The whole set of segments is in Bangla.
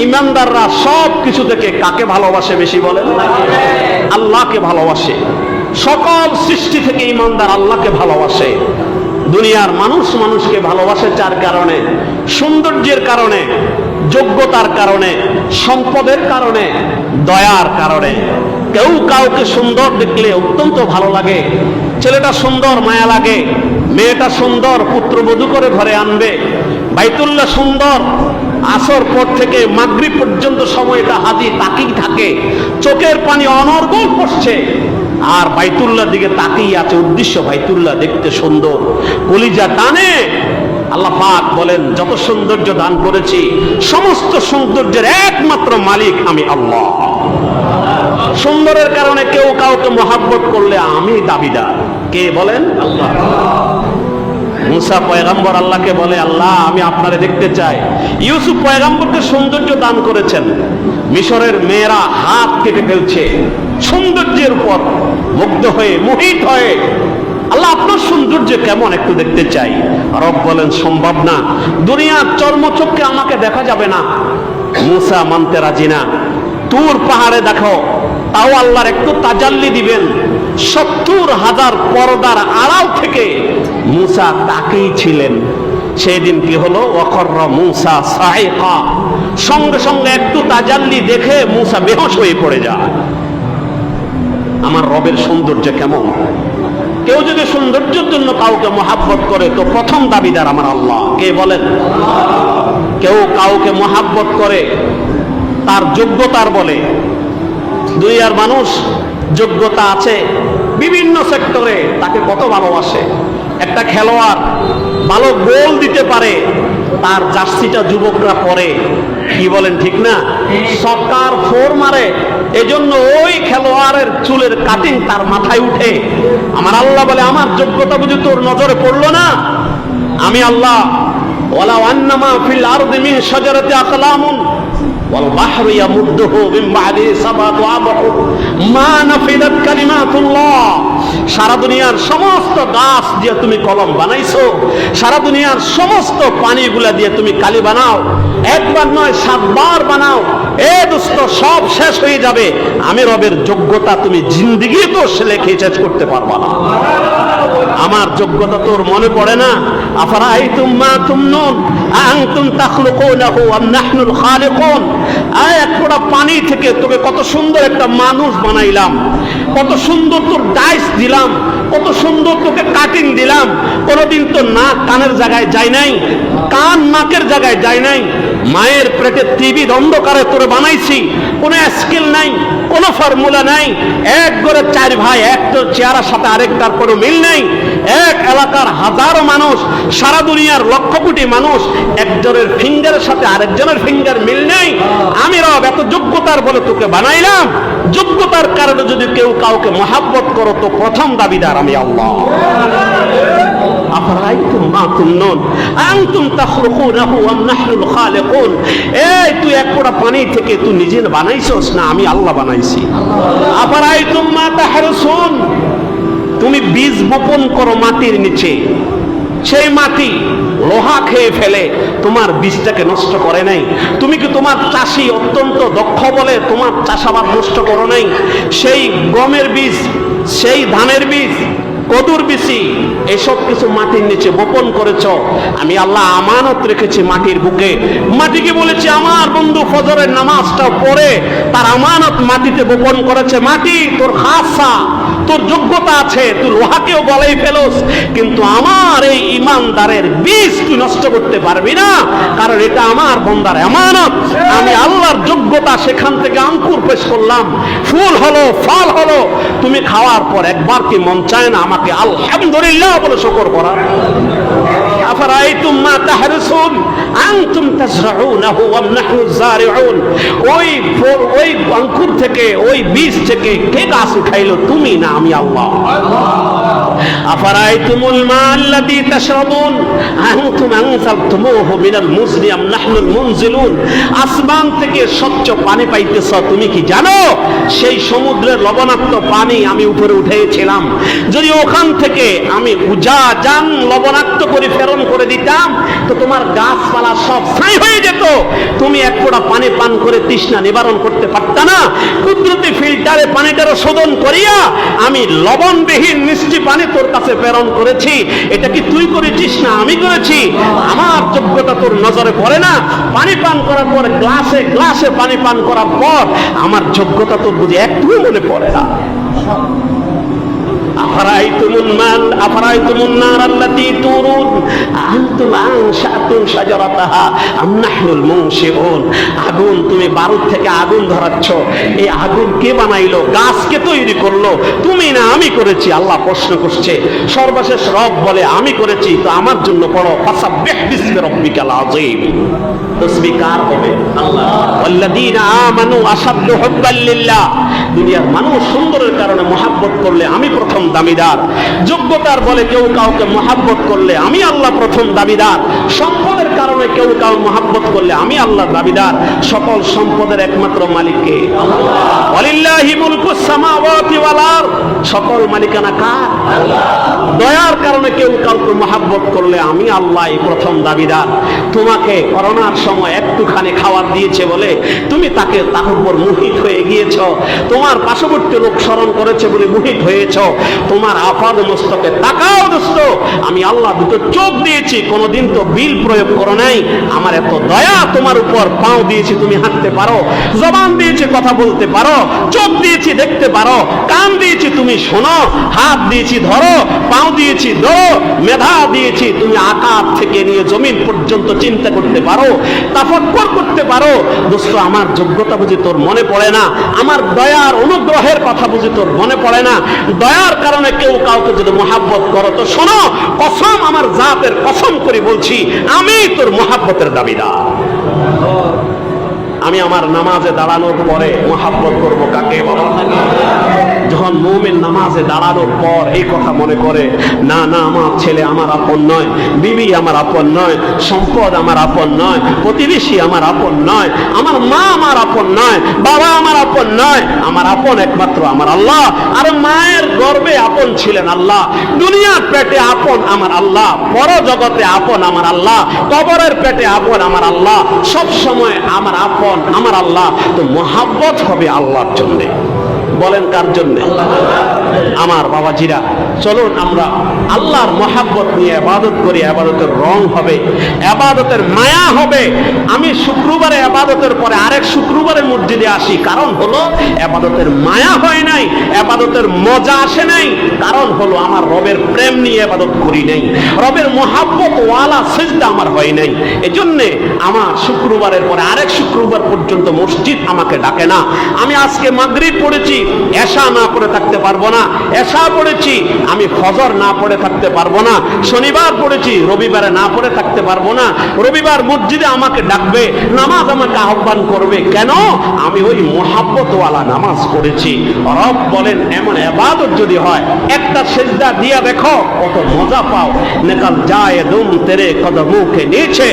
ইমানদাররা সব কিছু থেকে কাকে ভালোবাসে বেশি বলেন? আল্লাহকে ভালোবাসে। সকল সৃষ্টি থেকে ইমানদার আল্লাহকে ভালোবাসে। দুনিয়ার মানুষ মানুষকে ভালোবাসে চার কারণে, সৌন্দর্যের কারণে, যোগ্যতার কারণে, সম্পদের কারণে, দয়ার কারণে। কেউ কাউকে সুন্দর দেখলে অত্যন্ত ভালো লাগে। ছেলেটা সুন্দর, মায়া লাগে। মেয়েটা সুন্দর, পুত্রবধূ করে ঘরে আনবে। বাইতুল্লাহ সুন্দর আসর পর থেকে মাগরি পর্যন্ত সময়টা হাজি তাকিয়ে থাকে। চোখের পানি অনর্গল পড়ছে। আর বাইতুল্লাহ দিকে তাকিয়ে আছে উদ্দেশ্য, বাইতুল্লাহ দেখতে সুন্দর। কলিজা টানে। আল্লাহ পাক বলেন, যত সৌন্দর্য দান করেছি, সমস্ত সৌন্দর্যের একমাত্র মালিক আমি আল্লাহ। সুন্দরের কারণে কেউ কাউকে মহাব্বত করলে আমি দাবিদার। কে বলেন? আল্লাহ। মুসা পয়গাম্বর আল্লাহকে বলে, আল্লাহ, আমি আপনারে দেখতে চাই। ইউসুফ পয়গাম্বরকে সৌন্দর্য দান করেছেন। মিশরের মেয়েরা হাত কেটে ফেলছে। সৌন্দর্যের উপর মুগ্ধ হয়ে, মোহিত হয়ে, আল্লাহ, আপনার সৌন্দর্য কেমন একটু দেখতে চাই। রব বলেন, সম্ভব না। দুনিয়ার চর্মচক্ষে আমাকে দেখা যাবে না। মুসা মানতে রাজি না। তুর পাহাড়ে দেখো। তাও আল্লাহর একটু তাজাল্লি দিবেন। সত্তর হাজার পর্দার আড়াল থেকে মুসা তাকেই ছিলেন। সেদিন কি হলো? অকর্র মুসা সাহেকা সঙ্গে সঙ্গে একটু তাজাল্লি দেখে মুসা বেহস হয়ে পড়ে যায়। আমার রবের সৌন্দর্য কেমন? কেউ যদি সৌন্দর্যের জন্য কাউকে মহাব্বত করে, তো প্রথম দাবিদার আমার আল্লাহ। কে বলেন? কেউ কাউকে মহাব্বত করে, তার যোগ্যতার বলে। দুনিয়ার মানুষ যোগ্যতা আছে বিভিন্ন সেক্টরে তাকে কত ভালোবাসে। একটা খেলোয়াড় ভালো গোল দিতে পারে, তার জার্সিটা যুবকরা পরে। কি বলেন, ঠিক না? সকার ফোর মারে, এজন্য ওই খেলোয়াড়ের চুলের কাটিং তার মাথায় উঠে। আমার আল্লাহ বলে, আমার যোগ্যতা বুঝি তোর নজরে পড়ল না? আমি আল্লাহ, ওয়ালাউ আন্নামা ফিল আরদি মিন শাজারাতি আকলামুন। والبحر يمده من بعده سبعة أبحر ما نفدت كلمات الله সারা দুনিয়ার সমস্ত গাছ দিয়ে তুমি কলম বানাইছো সারা দুনিয়ার সমস্ত পানিগুলা দিয়ে তুমি কালি বানাও একবার নয় সাতবার বানাও এ দোস্ত সব শেষ হয়ে যাবে আমি রবের যোগ্যতা তুমি জিন্দিগি তো সে লেখে শেষ করতে পারবা না আমার যোগ্যতা তোর মনে পড়ে না। আফরাইতুম মা তুমনুন? আনতুম তাখলুকুনাহু আম নাহনুল খালিকুন? আয় পানি থেকে তোকে কত সুন্দর একটা মানুষ বানাইলাম। কত সুন্দর তোর ডাইস দিলাম। কত সুন্দর তোকে কাটিং দিলাম। কোনোদিন তো নাক কানের জায়গায় যায় নাই। কান নাকের জায়গায় যায় নাই। মায়ের পেটে টিভি অন্ধকারে তোরে বানাইছি। কোনো স্কিল নাই, কোনো ফর্মুলা নাই। এক করে চার ভাই এক একটা চেয়ারের সাথে আরেকটার কোনো মিল নেই। এক এলাকার হাজারো মানুষ, সারা দুনিয়ার লক্ষ কোটি মানুষ, একজনের ফিঙ্গারের সাথে আরেকজনের ফিঙ্গার মিল নেই। আমি রব, এত যোগ্যতার বলে তোকে বানাইলাম। যোগ্যতার কারণে যদি কেউ কাউকে মহাব্বত করো, তো প্রথম দাবিদার আমি আল্লাহ। আফরাইতুম মা আনতুম খালিকুন। এই, তুই এক ফোঁটা পানি থেকে তুই নিজে বানাইছস না আমি আল্লাহ বানাইছি? আফরাইতুম মা তাহরুসুন। তুমি বীজ বপন করো মাটির নিচে। সেই মাটি লোহা খেয়ে ফেলে তোমার বীজটাকে নষ্ট করে নাই। তুমি কি তোমার চাষি অত্যন্ত দক্ষ বলে তোমার চাষাবাদ নষ্ট করো নাই? সেই গমের বীজ, সেই ধানের বীজ কদুর বেশি, এসব কিছু মাটির নিচে বপন করেছ। আমি আল্লাহ আমানত রেখেছি মাটির বুকে। মাটিকে বলেছি, আমার বন্ধু ফজরের নামাজটা পড়ে, তার আমানত মাটিতে বপন করেছে মাটি, তোর খাসা। তোর যোগ্যতা আছে তুই লোহাকেও গলাই ফেলোস, কিন্তু আমার এই ইমানদারের বীজ তুই নষ্ট করতে পারবি না, কারণ এটা আমার বন্দার আমানত। আমি আল্লাহর যোগ্যতা সেখান থেকে আঙ্কুর পেশ করলাম। ফুল হলো, ফল হলো, তুমি খাওয়ার পর একবার কি মন চায় না আমাকে আলহামদুলিল্লাহ বলে শকর করা? আফরাইতুম মা তাহরুসুন? আনতুম তাজরাউনাহু ওয়া নাহনু যারিউন ওই ওই অঙ্কুর থেকে, ওই বীজ থেকে কে গাছ উঠাইলো? তুমি না আমি, আল্লাহ। আনসালতুমুহু মিনাল মুজনি আম নাহনুল মুনজিলুন আসমান থেকে স্বচ্ছ পানি পাইতেছ, তুমি কি জানো? সেই সমুদ্রের লবণাক্ত পানি আমি উপরে উঠেছিলাম। যদি ওখান থেকে আমি উজা জান লবণাক্ত করে প্রেরণ করে দিতাম, তো তোমার গাছপালা সব ছাই হয়ে যেত। তুমি এক ফোঁটা পানি পান করে তৃষ্ণা নিবারণ করতে পারতা না। কুদরতি ফিল্টারে পানিটারও শোধন করিয়া আমি লবণবিহীন মিষ্টি পানি তোর কাছে প্রেরণ করেছি। এটা কি তুই করেছিস না আমি করেছি? আমার যোগ্যতা তোর নজরে পড়ে না। পানি পান করার পর গ্লাসে গ্লাসে পানি পান করার পর আমার যোগ্যতা তোর বুঝি একটু মনে পড়ে না। আফারাইতুমুন মাল আফারাইতুমুন নার তুরুন আনতুম শাজারাতাহা আম নাহনুল মুনশিউন আগুন তুমি বারুদ থেকে আগুন ধরাচ্ছ। এই আগুন কে বানাইলো? গাছকে তৈরি করল? তুমি না আমি করেছি। আল্লাহ প্রশ্ন করছে। সর্বশেষ রব বলে, আমি করেছি। তো আমার জন্য পড়ো। রব্বিকাল আযীম। তসবিহ কার হবে? আল্লাহ। আমানু হুব্বাল লিল্লাহ। দুনিয়ার মানুষ সুন্দরের কারণে মহাব্বত করলে আমি প্রথম দামি দাবিদার। যোগ্যতার বলে কেউ কাউকে মহাব্বত করলে আমি আল্লাহ প্রথম দাবিদার। সম্পদের কারণে কেউ কাউ মহাব্বত করলে আমি আল্লাহ দাবিদার। সকল সম্পদের একমাত্র মালিককে। সকল মালিকানা কার? দয়ার কারণে কেউ কাউকে মহাব্বত করলে আমি আল্লাহ প্রথম দাবিদার। তোমাকে করোনার সময় একটুখানি খাবার দিয়েছে বলে তুমি তাকে তার উপর মোহিত হয়ে গিয়েছ। তোমার পার্শ্ববর্তী লোক স্মরণ করেছে বলে মোহিত হয়েছ। তোমার আপাদ মস্তকে তাকাও দোস্ত আমি আল্লাহ দুটো চোখ দিয়েছি, কোনোদিন তো বিল প্রয়োগ করো নাই। আমার এত দয়া তোমার উপর, পাও দিয়েছি তুমি হাঁটতে পারো, জবান দিয়েছি কথা বলতে পারো, চোখ দিয়েছি দেখতে পারো, কান দিয়েছি তুমি শোনো, হাত দিয়েছি ধরো, পাও দিয়েছি ধরো, মেধা দিয়েছি, তুমি আকাশ থেকে নিয়ে জমিন পর্যন্ত চিন্তা করতে পারো, তাফাক্কর করতে পারো। দোস্ত, আমার যোগ্যতা বুঝি তোর মনে পড়ে না? আমার দয়ার অনুগ্রহের কথা বুঝি তোর মনে পড়ে না? দয়ার কারণে কেউ কাউকে যদি মহাব্বত করো, তো শোনো, কসম আমার জাতের কসম করে বলছি, আমি তোর মহাব্বতের দাবিদার। আমি আমার নামাজে দাঁড়ানোর পরে মহাব্বত করব কাকে বাবা যখন মৌমেন নামাজে দাঁড়ানোর পর এই কথা মনে করে, না না, আমার ছেলে আমার আপন নয়, বিবি আমার আপন নয়, সম্পদ আমার আপন নয়, প্রতিবেশী আমার আপন নয়, আমার মা আমার আপন নয়, বাবা আমার আপন নয়, আমার আপন একমাত্র আমার আল্লাহ, আর মায়ের গর্বে আপন ছিলেন আল্লাহ, দুনিয়ার পেটে আপন আমার আল্লাহ পর জগতে আপন আমার আল্লাহ, কবরের পেটে আপন আমার আল্লাহ সব সময় আমার আপন আমার আল্লাহ, তো মোহাব্বত হবে আল্লাহর জন্যে। বলেন কার জন্য? আমার বাবাজিরা। চলুন আমরা আল্লাহর মহাব্বত নিয়ে আবাদত করি আবাদতের রং হবে আবাদতের মায়া হবে। আমি শুক্রবারে আবাদতের পরে আরেক শুক্রবারে মসজিদে আসি, কারণ হলো আবাদতের মায়া হয় নাই আবাদতের মজা আসে নাই, কারণ হলো আমার রবের প্রেম নিয়ে আবাদত করি নাই, রবের মহাব্বত ওয়ালা সেজদা আমার হয় নাই। এজন্যে আমার শুক্রবারের পরে আরেক শুক্রবার পর্যন্ত মসজিদ আমাকে ডাকে না। আমি আজকে মাগরিব পড়েছি, এশা না করে থাকতে পারব না। এশা পড়েছি আমি ফজর না পড়ে থাকতে পারব না। শনিবার পড়েছি, রবিবারে না পড়ে থাকতে পারব না। রবিবার মসজিদে আমাকে ডাকবে, নামাজ আমাকে আহ্বান করবে। কেন? আমি ওই মহাব্বতওয়ালা নামাজ পড়েছি। রব বলেন, এমন এবাদত যদি হয়, একটা সেজদা দিয়া দেখো, কত মজা পাও। নেকাল যায় দুম তেরে কত কে নিয়েছে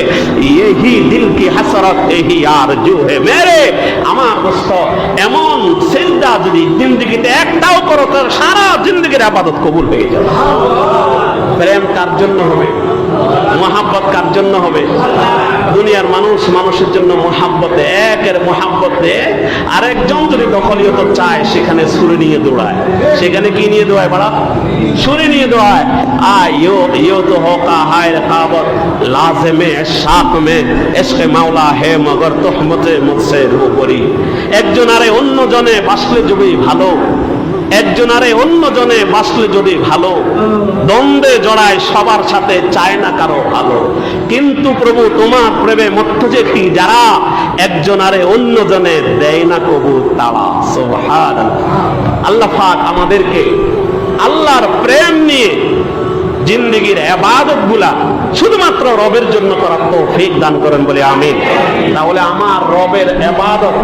ইহি দিল কি হাসরত, এহি আর জু হে মেরে। আমার দোস্ত, এমন সেজদা যদি জিন্দগিতে একটাও করো তার সারা জিন্দগির আবাদত কবুল হয়ে যাবে। প্রেম কার জন্য হবে? মহাব্বত কার জন্য হবে? দুনিয়ার মানুষ মানুষের জন্য মহাব্বতে, একের মহাব্বতে আরেকজন যদি দখলিয়ত চায়, সেখানে সুরে নিয়ে দৌড়ায়। সেখানে কি নিয়ে দৌড়ায় বাড়া? সুরে নিয়ে দৌড়ায়। আয়, ইয়ো ইয়ো তো হোকা, হায় রকাবত লাজেমে শাক মে এসকে মাওলা, হে মগর তোহমতে মুঝসে রূপরি একজন আরে অন্য জনে বাসলে যদি ভালো। একজন আরে অন্য জনে বাসলে যদি ভালো, দ্বন্দ্বে জড়ায় সবার সাথে চায় না কারও ভালো। কিন্তু প্রভু, তোমার প্রেমে মধ্যে কি? যারা একজন আরে অন্য জনে দেয় না কবু তারা সোহার আল্লাহ পাক আমাদেরকে আল্লাহর প্রেম নিয়ে জিন্দগির এবাদতগুলা শুধুমাত্র রবের জন্য করার তৌফিক দান করেন বলে আমিন। তাহলে আমার রবের এবাদত,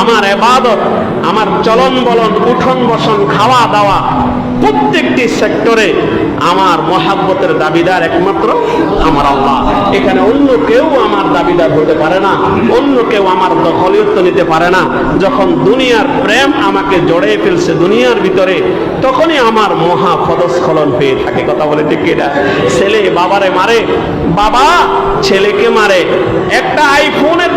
আমার এবাদত আমার চলন বলন, উঠন বসন, খাওয়া দাওয়া প্রত্যেকটি সেক্টরে আমার মহাব্বতের দাবিদার একমাত্র আমার আল্লাহ। এখানে অন্য কেউ আমার দাবিদার হতে পারে না, অন্য কেউ আমার দখলিয়ত্ব নিতে পারে না। যখন দুনিয়ার প্রেম আমাকে জড়িয়ে ফেলছে দুনিয়ার ভিতরে, তখনই আমার মহা পদস্খলন হয়ে থাকে। কথা বলে ঠিক কিনা? ছেলে বাবারে মারে, বাবা ছেলেকে মারে। একটা আইফোনের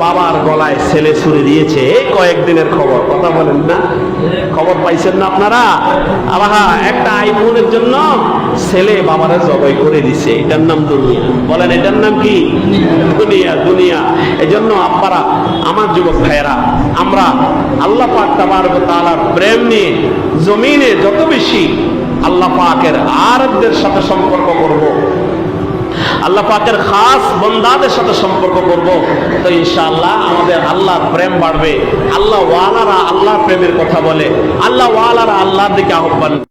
বাবার গলায় ছেলে ছুরি দিয়েছে। কয়েকদিনের খবর, কথা বলেন না। খবর পাইছেন না আপনারা? আবার একটা আইফোনের জন্য ছেলে বাবারা জবাই করে দিছে। এটার নাম দুনিয়া। বলেন, এটার নাম কি? দুনিয়া দুনিয়া। এই জন্য আব্বারা, আমার যুবক ভাইয়েরা, আমরা আল্লাহ পাক তাবারক তাআলার প্রেম নিয়ে, জমিনে যত বেশি আল্লাহ পাকের আরবদের সাথে সম্পর্ক করব আল্লাহ পাকের খাস বন্দাদের সাথে সম্পর্ক করব। তো ইনশাআল্লাহ আমাদের আল্লাহর প্রেম বাড়বে। আল্লাহ ওয়ালারা আল্লাহর প্রেমের কথা বলে। আল্লাহ ওয়ালারা আল্লাহর দিকে আহ্বান